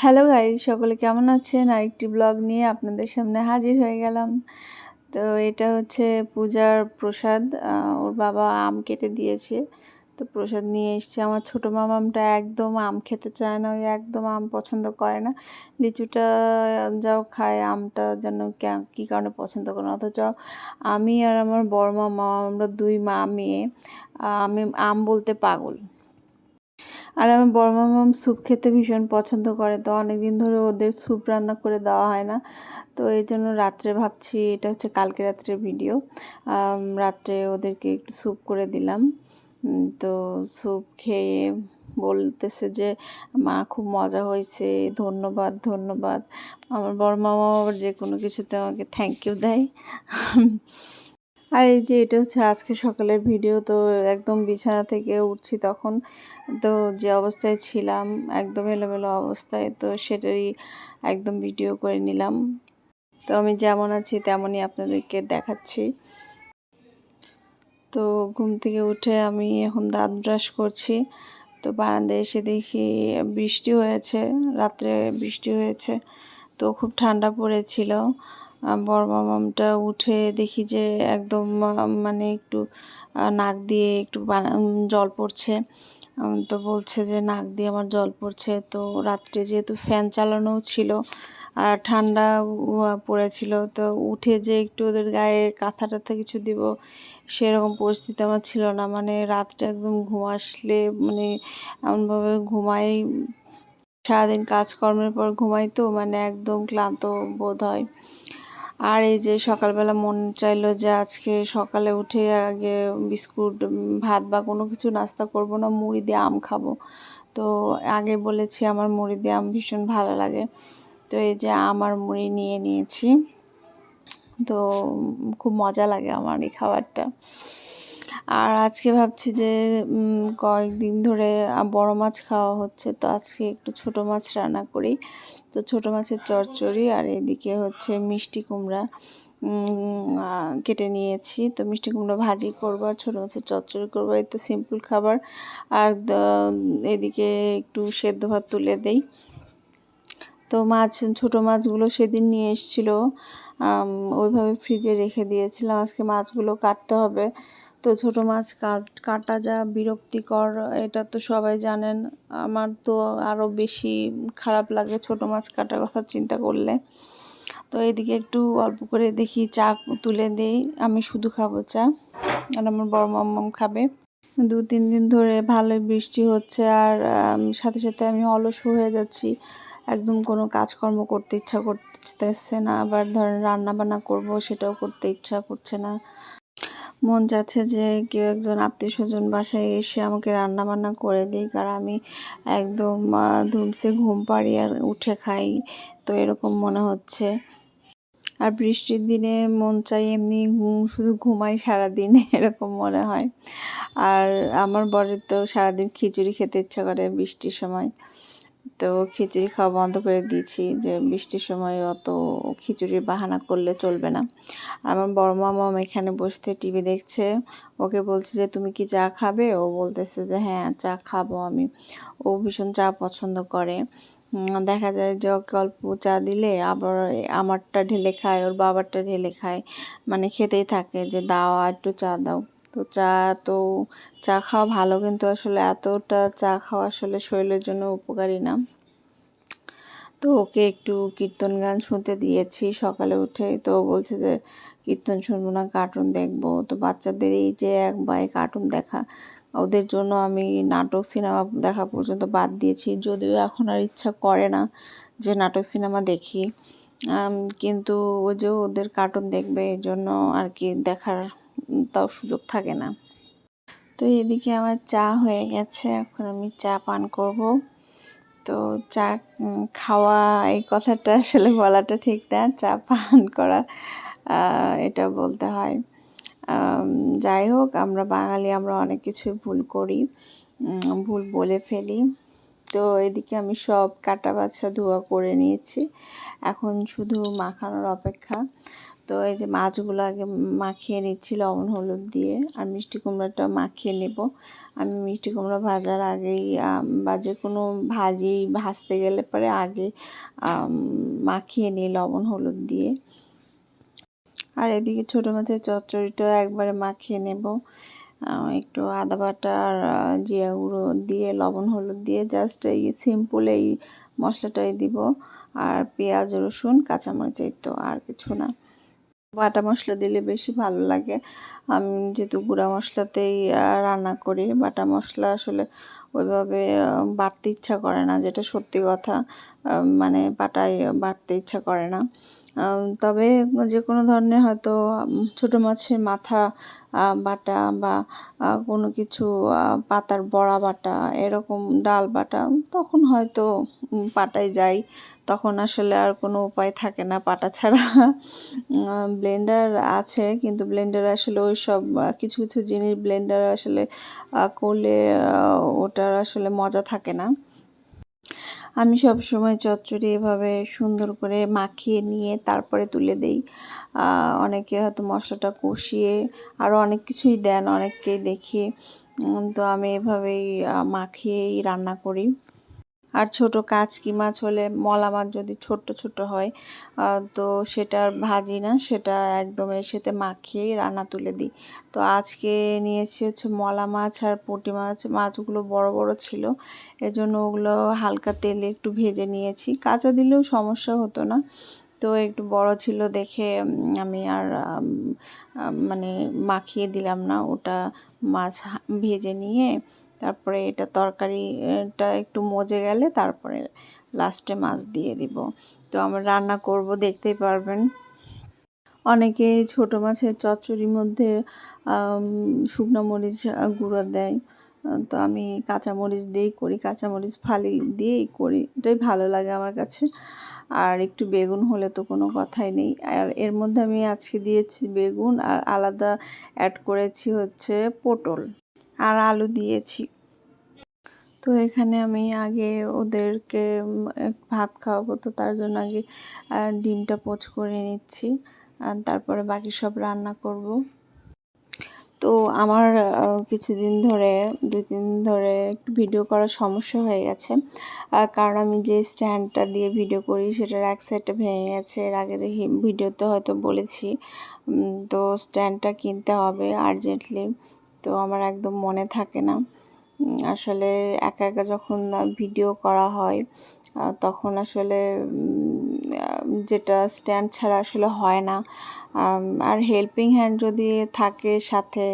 Hello guys সকলে কেমন আছেন? আরেকটি ব্লগ নিয়ে আপনাদের সামনে হাজির হয়ে গেলাম। তো এটা হচ্ছে পূজার প্রসাদ। ওর বাবা আম কেটে দিয়েছে। তো প্রসাদ নিয়ে এসছে। আমার ছোটো মামামটা একদম আম খেতে চায় না, ওই একদম আম পছন্দ করে না। লিচুটা যাও খায়, আমটা যেন কে- কী কারণে পছন্দ করে না। অথচ আমি আর আমার বড় মামা, আমরা দুই মা মেয়ে আমি আম বলতে পাগল। আর আমার বড় মামাম স্যুপ খেতে ভীষণ পছন্দ করে, তো অনেকদিন ধরে ওদের স্যুপ রান্না করে দেওয়া হয় না। তো এই জন্য রাত্রে ভাবছি, এটা হচ্ছে কালকে রাত্রের ভিডিও। রাত্রে ওদেরকে একটু স্যুপ করে দিলাম। তো স্যুপ খেয়ে বলতেছে যে, মা, খুব মজা হয়েছে, ধন্যবাদ ধন্যবাদ। আমার বড় মামা আবার যে কোনো কিছুতে আমাকে থ্যাংক ইউ দেয়। আর এই যে এটা হচ্ছে আজকে সকালের ভিডিও, তো একদম বিছানা থেকে উঠছি তখন। তো যে অবস্থায় ছিলাম, একদম এলোমেলো অবস্থায়, তো সেটারই একদম ভিডিও করে নিলাম। তো আমি যেমন আছি তেমনই আপনাদেরকে দেখাচ্ছি। তো ঘুম থেকে উঠে আমি এখন দাঁত ব্রাশ করছি। তো বারান্দায় এসে দেখি বৃষ্টি হয়েছে, রাত্রে বৃষ্টি হয়েছে, তো খুব ঠান্ডা পড়েছিল। আহ, বড় মামামটা উঠে দেখি যে একদম মানে একটু নাক দিয়ে একটু জল পড়ছে। তো বলছে যে নাক দিয়ে আমার জল পড়ছে। তো রাত্রে যেহেতু ফ্যান চালানো ছিল আর ঠান্ডা পড়েছিল তো উঠে যে একটু ওদের গায়ে কাঁথা টাথা কিছু দিব সেরকম পরিস্থিতি আমার ছিল না। মানে রাতটা একদম ঘুম আসলে মানে এমনভাবে ঘুমাই সারাদিন কাজকর্মের পর ঘুমাই তো মানে একদম ক্লান্ত বোধ হয়। আর এই যে সকালবেলা মন চাইলো যে আজকে সকালে উঠে আগে বিস্কুট ভাত বা কোনো কিছু নাস্তা করব না, মুড়ি দিয়ে আম খাব। তো আগে বলেছি আমার মুড়ি দিয়ে আম ভীষণ ভালো লাগে। তো এই যে আমার মুড়ি নিয়ে নিয়েছি। তো খুব মজা লাগে আমার এই খাবারটা। আর আজকে ভাবছি যে কয়েকদিন ধরে বড় মাছ খাওয়া হচ্ছে। তো আজকে একটু ছোট মাছ রান্না করি। তো ছোট মাছের চচ্চড়ি আর এদিকে হচ্ছে মিষ্টি কুমড়া কেটে নিয়েছি। তো মিষ্টি কুমড়া ভাজি করব আর ছোটো মাছের চচ্চড়ি করব। এই তো সিম্পল খাবার। আর এদিকে একটু সেদ্ধ ভাত তুলে দেই। তো মাছ, ছোটো মাছগুলো সেদিন নিয়ে এসেছিল। ওইভাবে ফ্রিজে রেখে দিয়েছিলাম। আজকে মাছগুলো কাটতে হবে। তো ছোটো মাছ কাট যা বিরক্তিকর, এটা তো সবাই জানেন। আমার তো আরও বেশি খারাপ লাগে ছোটো মাছ কাটার কথা চিন্তা করলে। তো এদিকে একটু অল্প করে দেখি চা তুলে দেই। আমি শুধু খাব চা, আর আমার বড় মাম্মাম খাবে। দু, তিন দিন ধরে ভালোই বৃষ্টি হচ্ছে, আর সাথে সাথে আমি অলস হয়ে যাচ্ছি। একদম কোনো কাজকর্ম করতে ইচ্ছা করতেছে না, আবার ধরেন রান্না বান্না করব, সেটাও করতে ইচ্ছা করছে না। মন যাচ্ছে যে কেউ একজন আত্মীয় স্বজন বাসায় এসে আমাকে রান্না বান্না করে দিই কারণ আমি একদম ধুমসে ঘুম পাড়ি আর উঠে খাই। তো এরকম মনে হচ্ছে। আর বৃষ্টির দিনে মন চাই এমনি ঘুম, শুধু ঘুমাই সারাদিন, এরকম মনে হয়। আর আমার বরের তো সারাদিন খিচুড়ি খেতে ইচ্ছা করে বৃষ্টির সময়। তো খিচুড়ি খাওয়া বন্ধ করে দিয়েছি যে বৃষ্টির সময় অত খিচুড়ির বাহানা করলে চলবে না। আমার বড় মামা এখানে বসতে টিভি দেখছে। ওকে বলছে যে, তুমি কি চা খাবে? ও বলতেছে যে হ্যাঁ চা খাব আমি। ও ভীষণ চা পছন্দ করে। দেখা যায় যে ওকে অল্প চা দিলে আবার আমারটা ঢেলে খায়, ওর বাবারটা ঢেলে খায়। মানে খেতেই থাকে যে, দাও একটু চা দাও। তো চা তো চা খাওয়া ভালো কিন্তু আসলে এতটা চা খাওয়া আসলে শরীরের জন্য উপকারী না। তো ওকে একটু কীর্তন গান শুনতে দিয়েছি সকালে উঠে। তো বলছে যে, কীর্তন শুনব না কার্টুন দেখব। তো বাচ্চাদের এই যে এক বাই কার্টুন দেখা, ওদের জন্য আমি নাটক সিনেমা দেখা পর্যন্ত বাদ দিয়েছি। যদিও এখন আর ইচ্ছা করে না যে নাটক সিনেমা দেখি। কিন্তু ওই যে ওদের কার্টুন দেখবে এই জন্য আর কি দেখার তাও সুযোগ থাকে না। তো এদিকে আমার চা হয়ে গেছে, এখন আমি চা পান করব। তো চা খাওয়া, এই কথাটা আসলে বলাটা ঠিক না, চা পান করা এটা বলতে হয়। যাই হোক, আমরা বাঙালি, আমরা অনেক কিছুই ভুল করি ভুল বলে ফেলি। তো এদিকে আমি সব কাটা বাছা ধোয়া করে নিয়েছি। এখন শুধু মাখানোর অপেক্ষা। তো এই যে মাছগুলো আগে মাখিয়ে নিচ্ছি লবণ, হলুদ দিয়ে। আর মিষ্টি কুমড়াটা মাখিয়ে নেব। আমি মিষ্টি কুমড়া ভাজার আগেই বা যে কোনো ভাজি ভাজতে গেলে পরে আগে মাখিয়ে নিই লবণ, হলুদ দিয়ে। আর এদিকে ছোটো মাছের চচ্চড়িটাও একবারে মাখিয়ে নেব। একটু আদা বাটা আর জিরা গুঁড়ো দিয়ে, লবণ, হলুদ দিয়ে জাস্ট এই সিম্পল এই মশলাটাই দিব। আর পেঁয়াজ, রসুন, কাঁচামরিচ তো, আর কিছু না। বাটা মশলা দিলে বেশি ভালো লাগে। আমি যেহেতু গুঁড়া মশলাতেই রান্না করি। বাটা মশলা আসলে ওইভাবে বাটতে ইচ্ছা করে না। যেটা সত্যি কথা মানে বাটায় বাটতে ইচ্ছা করে না। তবে যে কোনো ধরনের হয়তো ছোটো মাছের মাথা বাটা বা কোনো কিছু পাতার বড়া বাটা, এরকম ডাল বাটা, তখন হয়তো পাটায় যাই। তখন আসলে আর কোনো উপায় থাকে না পাটা ছাড়া। ব্লেন্ডার আছে, কিন্তু ব্লেন্ডার আসলে ওই সব কিছু কিছু জিনিস ব্লেন্ডার আসলে করলে ওটার আসলে মজা থাকে না। আমি সব সময় চচ্চড়ি এভাবে সুন্দর করে মাখিয়ে নিয়ে তারপরে তুলে দেই। অনেকে হয়তো মশলাটা কষিয়ে আরও অনেক কিছুই দেন, অনেককেই দেখি। তো আমি এভাবেই মাখিয়েই রান্না করি। আর ছোট কাচকি মাছ হলে মলা মাছ যদি ছোট্ট ছোট হয় তো সেটা ভাজি না, সেটা একদম এর সাথে মাখিয়েই রান্না তুলে দিই। তো আজকে নিয়েছি হচ্ছে মলা মাছ আর পুঁটি মাছ, মাছগুলো বড় বড় ছিল, এজন্য ওগুলো হালকা তেলে একটু ভেজে নিয়েছি। কাঁচা দিলেও সমস্যা হতো না। তো একটু বড় ছিল দেখে আমি আর মানে মাখিয়ে দিলাম না। ওটা মাছ ভেজে নিয়ে তারপরে এটা তরকারিটা একটু মজে গেলে তারপরে লাস্টে মাছ দিয়ে দিব। তো আমরা রান্না করব, দেখতেই পারবেন। অনেকে ছোট মাছের চচ্চড়ির মধ্যে শুকনো মরিচ গুঁড়ো দেয়। তো আমি কাঁচা মরিচ দিয়েই করি কাঁচা মরিচ ফালি দিয়েই করি। এটাই ভালো লাগে আমার কাছে। আর একটু বেগুন হলে তো কোনো কথাই নেই। আর এর মধ্যে আমি আজকে দিয়েছি বেগুন আর আলাদা অ্যাড করেছি হচ্ছে পটল আর আলু দিয়েছি। তো এখানে আমি আগে ওদেরকে ভাত খাওয়াবো, তো তার জন্য আগে ডিমটা পোচ করে নিচ্ছি। তারপরে বাকি সব রান্না করব। তো আমার কিছুদিন ধরে দুই তিন ধরে একটু ভিডিও করার সমস্যা হয়ে গেছে। কারণ আমি যে স্ট্যান্ডটা দিয়ে ভিডিও করি সেটার এক সাইডটা ভেঙে গেছে। এর আগের ভিডিওতে হয়তো বলেছি তো স্ট্যান্ডটা কিনতে হবে আর্জেন্টলি তো আমার একদম মনে থাকে না। আসলে একা একা যখন ভিডিও করা হয় তখন আসলে যেটা স্ট্যান্ড ছাড়া আসলে হয় না। আর হেল্পিং হ্যান্ড যদি থাকে সাথে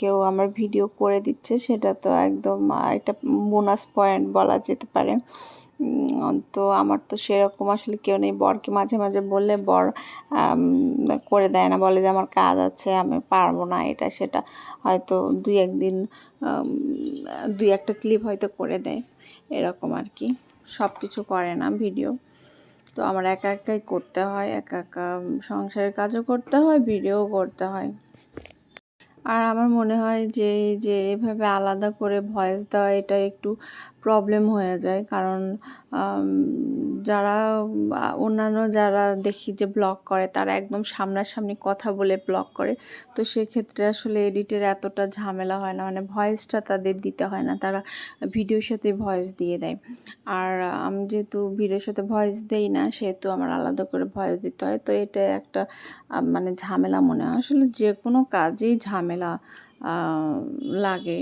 কেউ আমার ভিডিও করে দিচ্ছে, সেটা তো একদম একটা বোনাস পয়েন্ট বলা যেতে পারে। তো আমার তো সেরকম আসলে কেউ নেই। বরকে মাঝে মাঝে বললে, বর করে দেয় না। বলে যে, আমার কাজ আছে, আমি পারব না এটা, সেটা। হয়তো দুই একদিন দুই একটা ক্লিপ হয়তো করে দেয়। এরকম আর কি। সব কিছু করে না ভিডিও তো আমার একা একাই করতে হয়, একা একা সংসারের কাজও করতে হয়, ভিডিও করতে হয়। আর আমার মনে হয় যে যে এভাবে আলাদা করে ভয়েস দেওয়া, এটা একটু প্রবলেম হয়ে যায়। কারণ যারা, অন্যান্য যারা দেখি যে ব্লগ করে, তারা একদম সামনাসামনি কথা বলে ব্লগ করে। তো সেক্ষেত্রে আসলে এডিটের এতটা ঝামেলা হয় না। মানে ভয়েসটা তাদের দিতে হয় না। তারা ভিডিওর সাথে ভয়েস দিয়ে দেয়। আর আমি যেহেতু ভিডিওর সাথে ভয়েস দেই না, সেহেতু আমার আলাদা করে ভয়েস দিতে হয়। তো এটা একটা মানে ঝামেলা মনে হয়। আসলে যে কোনো কাজেই ঝামেলা লাগে।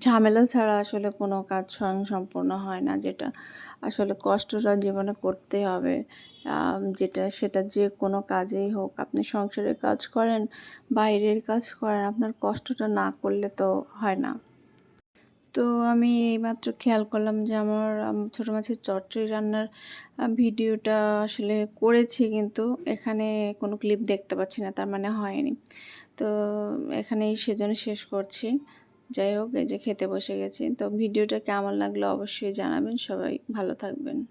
ঝামেলা ছাড়া আসলে কোনো কাজ স্বয়ং সম্পূর্ণ হয় না, যেটা আসলে কষ্টটা জীবনে করতে হবে। যেটা সেটা যে কোনো কাজেই হোক। আপনি সংসারের কাজ করেন, বাইরের কাজ করেন, আপনার কষ্টটা না করলে তো হয় না। তো আমি এইমাত্র খেয়াল করলাম যে আমার ছোটো মাছের চচ্চড়ি রান্নার ভিডিওটা আসলে করেছি কিন্তু এখানে কোনো ক্লিপ দেখতে পাচ্ছি না, তার মানে হয়নি। তো এখানেই সেজন্য শেষ করছি। যাই হোক, এই যে খেতে বসে গেছি। তো ভিডিওটা কেমন লাগল অবশ্যই জানাবেন। সবাই ভালো থাকবেন।